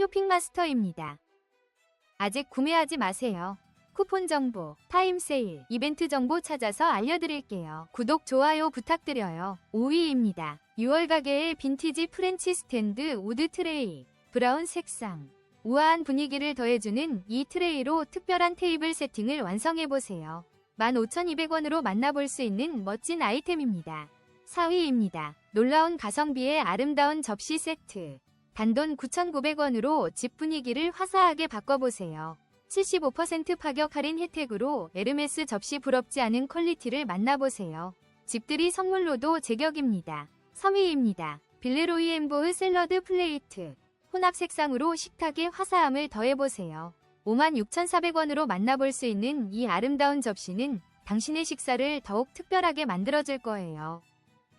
쇼핑마스터입니다. 아직 구매하지 마세요. 쿠폰 정보, 타임 세일, 이벤트 정보 찾아서 알려드릴게요. 구독, 좋아요 부탁드려요. 5위입니다. 6월 가게의 빈티지 프렌치 스탠드 우드 트레이, 브라운 색상. 우아한 분위기를 더해주는 이 트레이로 특별한 테이블 세팅을 완성해보세요. 15,200원으로 만나볼 수 있는 멋진 아이템입니다. 4위입니다. 놀라운 가성비의 아름다운 접시 세트. 단돈 9,900원으로 집 분위기를 화사하게 바꿔보세요. 75% 파격 할인 혜택으로 에르메스 접시 부럽지 않은 퀄리티를 만나보세요. 집들이 선물로도 제격입니다. 3위입니다. 빌레로이 엠보흐 샐러드 플레이트. 혼합 색상으로 식탁의 화사함을 더해보세요. 56,400원으로 만나볼 수 있는 이 아름다운 접시는 당신의 식사를 더욱 특별하게 만들어줄 거예요.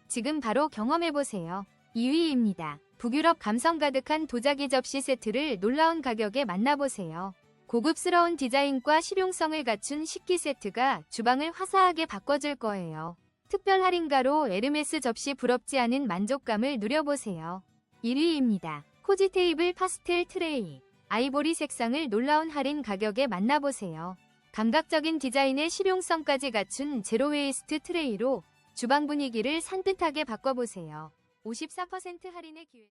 지금 바로 경험해보세요. 2위입니다. 북유럽 감성 가득한 도자기 접시 세트를 놀라운 가격에 만나보세요. 고급스러운 디자인과 실용성을 갖춘 식기 세트가 주방을 화사하게 바꿔줄 거예요. 특별 할인가로 에르메스 접시 부럽지 않은 만족감을 누려보세요. 1위입니다. 코지 테이블 파스텔 트레이. 아이보리 색상을 놀라운 할인 가격에 만나보세요. 감각적인 디자인의 실용성까지 갖춘 제로 웨이스트 트레이로 주방 분위기를 산뜻하게 바꿔보세요. 54% 할인의 기회.